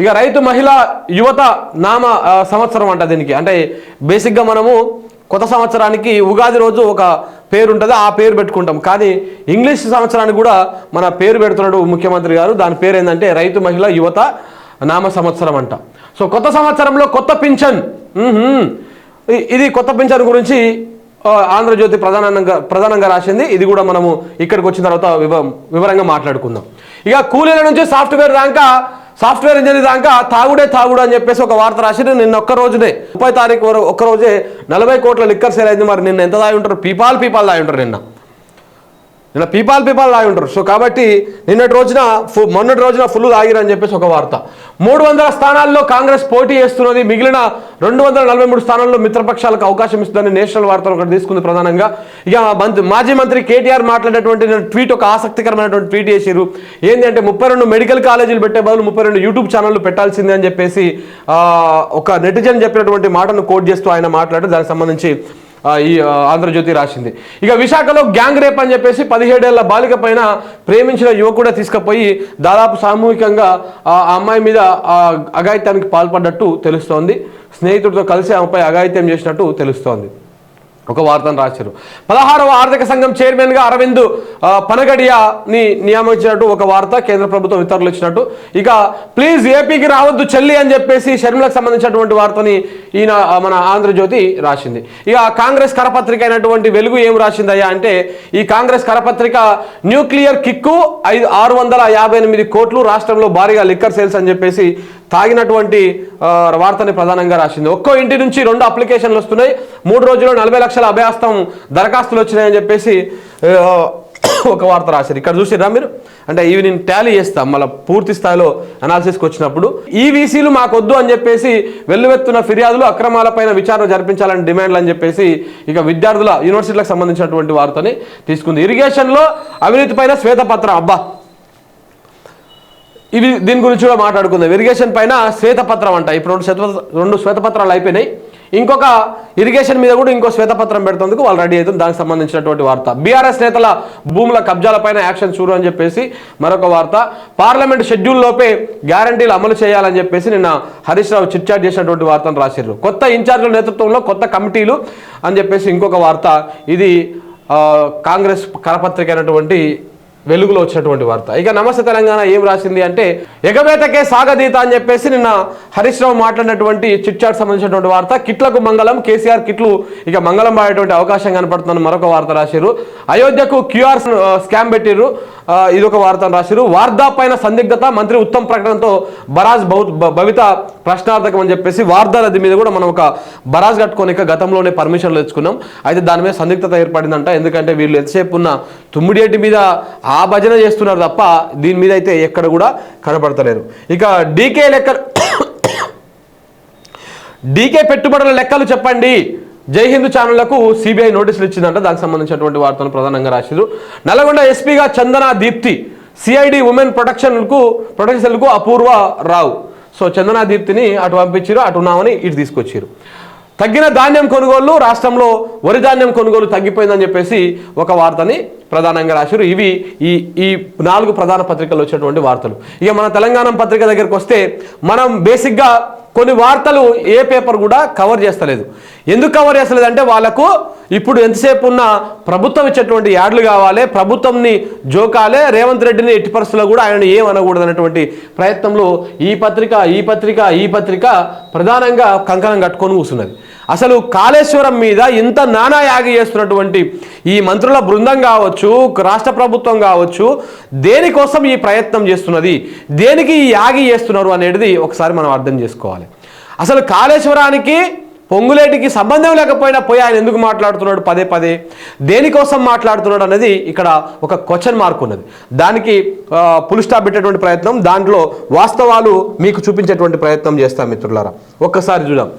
ఇక రైతు మహిళ యువత నామ సంవత్సరం అంట దీనికి. అంటే బేసిక్గా మనము కొత్త సంవత్సరానికి ఉగాది రోజు ఒక పేరు ఉంటుంది ఆ పేరు పెట్టుకుంటాం. కానీ ఇంగ్లీష్ సంవత్సరానికి కూడా మన పేరు పెడుతున్నాడు ముఖ్యమంత్రి గారు. దాని పేరు ఏంటంటే రైతు మహిళ యువత నామ సంవత్సరం అంట. సో కొత్త సంవత్సరంలో కొత్త పింఛన్. ఇది కొత్త పింఛన్ గురించి ఆంధ్రజ్యోతి ప్రధానంగా ప్రధానంగా రాసింది. ఇది కూడా మనము ఇక్కడికి వచ్చిన తర్వాత వివరంగా మాట్లాడుకుందాం. ఇక కూలీల నుంచి సాఫ్ట్వేర్ దాకా సాఫ్ట్వేర్ ఇంజనీర్ దాకా తాగుడే తాగుడు అని చెప్పేసి ఒక వార్త రాసి నిన్న ఒక్క రోజునే ముప్పై తారీఖు వరకు ఒక్క రోజే నలభై కోట్ల లిక్కర్ సేల్ అయింది. మరి నిన్న ఎంత తాగి ఉంటారు? పీపాల్ పీపాల్ తాగి ఉంటారు నిన్న. నిన్న పీపాల్ పీపాల్ తాగి ఉంటారు. సో కాబట్టి నిన్నటి రోజున ఫు- మొన్నటి రోజున ఫుల్ తాగిరని చెప్పేసి ఒక వార్త. మూడు వందల స్థానాల్లో కాంగ్రెస్ పోటీ చేస్తున్నది మిగిలిన రెండు వందల నలభై మూడు స్థానాల్లో మిత్రపక్షాలకు అవకాశం ఇస్తుందని నేషనల్ వార్తలు ఒకటి తీసుకుంది ప్రధానంగా. ఇక మంత్రి మాజీ మంత్రి కేటీఆర్ మాట్లాడేటువంటి ట్వీట్ ఒక ఆసక్తికరమైనటువంటి ట్వీట్ చేశారు ఏంటి అంటే ముప్పై రెండు మెడికల్ కాలేజీలు పెట్టే బదులు ముప్పై రెండు యూట్యూబ్ ఛానళ్ళు పెట్టాల్సిందే అని చెప్పేసి ఒక నెటిజన్ చెప్పినటువంటి మాటను కోట్ చేస్తూ ఆయన మాట్లాడారు దానికి సంబంధించి ఈ ఆంధ్రజ్యోతి రాసింది. ఇక విశాఖలో గ్యాంగ్ రేప్ అని చెప్పేసి పదిహేడేళ్ళ బాలిక పైన ప్రేమించిన యువకుడే తీసుకుపోయి దాదాపు సామూహికంగా ఆ అమ్మాయి మీద అఘాయిత్యానికి పాల్పడ్డట్టు తెలుస్తోంది. స్నేహితుడితో కలిసి ఆమెపై అఘాయిత్యం చేసినట్టు తెలుస్తోంది. ఒక వార్తను రాశారు. పదహారవ ఆర్థిక సంఘం చైర్మన్గా అరవింద్ పనగడియాని నియమించినట్టు ఒక వార్త కేంద్ర ప్రభుత్వం ఇతరులు ఇచ్చినట్టు. ఇక ప్లీజ్ ఏపీకి రావద్దు చెల్లి అని చెప్పేసి షర్మిలకు సంబంధించినటువంటి వార్తని ఈయన మన ఆంధ్రజ్యోతి రాసింది. ఇక కాంగ్రెస్ కరపత్రిక అయినటువంటి వెలుగు ఏం రాసిందయ్యా అంటే ఈ కాంగ్రెస్ కరపత్రిక న్యూక్లియర్ కిక్కు ఐదు ఆరు వందల యాభై ఎనిమిది కోట్లు రాష్ట్రంలో భారీగా లిక్కర్ సేల్స్ అని చెప్పేసి తాగినటువంటి వార్తని ప్రధానంగా రాసింది. ఒక్కో ఇంటి నుంచి రెండు అప్లికేషన్లు వస్తున్నాయి. మూడు రోజుల్లో నలభై లక్షల అభ్యాస్తం దరఖాస్తులు వచ్చినాయని చెప్పేసి ఒక వార్త రాశారు ఇక్కడ చూసిరా మీరు? అంటే ఇవి నేను టాలీ చేస్తాం మళ్ళీ పూర్తి స్థాయిలో అనాలిసిస్కి వచ్చినప్పుడు. ఈవీసీలు మాకొద్దు అని చెప్పేసి వెల్లువెత్తున్న ఫిర్యాదులు అక్రమాలపైన విచారణ జరిపించాలని డిమాండ్లు అని చెప్పేసి ఇక విద్యార్థుల యూనివర్సిటీలకు సంబంధించినటువంటి వార్తని తీసుకుంది. ఇరిగేషన్లో అవినీతి పైన శ్వేతపత్రం. అబ్బా! ఇవి దీని గురించి కూడా మాట్లాడుకుందాం. ఇరిగేషన్ పైన శ్వేతపత్రం అంట. ఇప్పుడు రెండు శ్వేత రెండు శ్వేతపత్రాలు అయిపోయినాయి. ఇంకొక ఇరిగేషన్ మీద కూడా ఇంకో శ్వేతపత్రం పెడుతుందుకు వాళ్ళు రెడీ అవుతుంది దానికి సంబంధించినటువంటి వార్త. బీఆర్ఎస్ నేతల భూముల కబ్జాలపైన యాక్షన్ చూడు అని చెప్పేసి మరొక వార్త. పార్లమెంట్ షెడ్యూల్లోపే గ్యారంటీలు అమలు చేయాలని చెప్పేసి నిన్న హరీష్ రావు చిట్చాట్ చేసినటువంటి వార్తను రాసిర్రు. కొత్త ఇన్ఛార్జీల నేతృత్వంలో కొత్త కమిటీలు అని చెప్పేసి ఇంకొక వార్త. ఇది కాంగ్రెస్ కరపత్రిక అయినటువంటి వెలుగులో వచ్చినటువంటి వార్త. ఇక నమస్తే తెలంగాణ ఏం రాసింది అంటే ఎగవేతకే సాగదీత అని చెప్పేసి నిన్న హరీష్ రావు మాట్లాడినటువంటి చిట్ చాట్ సంబంధించినటువంటి వార్త. కిట్లకు మంగళం కేసీఆర్ కిట్లు ఇక మంగళం పాడేటువంటి అవకాశం కనపడుతుందని మరొక వార్త రాశారు అయోధ్యకు క్యూఆర్ స్కామ్ పెట్టిర్రు. ఇది ఒక వార్త రాశారు వార్దా పైన సందిగ్ధత మంత్రి ఉత్తమ్ ప్రకటనతో బరాజ్ బౌ- బ- భవిత ప్రశ్నార్థకం అని చెప్పేసి వార్దా నది మీద కూడా మనం ఒక బరాజ్ కట్టుకొని ఇక గతంలోనే పర్మిషన్లు తెచ్చుకున్నాం. అయితే దాని మీద సందిగ్ధత ఏర్పడిందంట. ఎందుకంటే వీళ్ళు ఎంతసేపు ఉన్న తుమ్మిడేటి మీద ఆ భజన చేస్తున్నారు తప్ప దీని మీద అయితే ఎక్కడ కూడా కనపడతలేరు. ఇక డీకే లెక్క డీకే పెట్టుబడుల లెక్కలు చెప్పండి. జై హిందూ ఛానళ్ళకు సిబిఐ నోటీసులు ఇచ్చిందంట. దానికి సంబంధించినటువంటి వార్తను ప్రధానంగా రాశారు నల్గొండ ఎస్పీగా చందన దీప్తి సిఐడి ఉమెన్ ప్రొటెక్షన్కు ప్రొటెక్షన్కు అపూర్వ రావు. సో చందన దీప్తిని అటు పంపించారు అటు ఉన్నామని ఇటు తీసుకొచ్చారు తగ్గిన ధాన్యం కొనుగోలు రాష్ట్రంలో వరి ధాన్యం కొనుగోలు తగ్గిపోయిందని చెప్పేసి ఒక వార్తని ప్రధానంగా రాశారు. ఇవి ఈ ఈ నాలుగు ప్రధాన పత్రికలు వచ్చినటువంటి వార్తలు. ఇక మన తెలంగాణ పత్రిక దగ్గరికి వస్తే మనం బేసిక్గా కొన్ని వార్తలు ఏ పేపర్ కూడా కవర్ చేస్తలేదు. ఎందుకు కవర్ చేస్తలేదు అంటే వాళ్ళకు ఇప్పుడు ఎంతసేపు ఉన్న ప్రభుత్వం ఇచ్చేటువంటి యాడ్లు కావాలి ప్రభుత్వంని జోకాలే రేవంత్ రెడ్డిని ఎట్టి పరిస్థితుల్లో కూడా ఆయన ఏం అనేటువంటి ప్రయత్నంలో ఈ పత్రిక ఈ పత్రిక ఈ పత్రిక ప్రధానంగా కంకణం కట్టుకొని కూర్చున్నది. అసలు కాళేశ్వరం మీద ఇంత నానా యాగి చేస్తున్నటువంటి ఈ మంత్రుల బృందం కావచ్చు రాష్ట్ర ప్రభుత్వం కావచ్చు దేనికోసం ఈ ప్రయత్నం చేస్తున్నది దేనికి ఈ యాగి చేస్తున్నారు అనేది ఒకసారి మనం అర్థం చేసుకోవాలి. అసలు కాళేశ్వరానికి పొంగులేటికి సంబంధం లేకపోయినా పోయి ఆయన ఎందుకు మాట్లాడుతున్నాడు పదే పదే? దేనికోసం మాట్లాడుతున్నాడు అనేది ఇక్కడ ఒక క్వశ్చన్ మార్క్ ఉన్నది. దానికి పుల్ స్టాప్ పెట్టేటువంటి ప్రయత్నం దాంట్లో వాస్తవాలు మీకు చూపించేటువంటి ప్రయత్నం చేస్తాం మిత్రులారా. ఒక్కసారి చూద్దాం.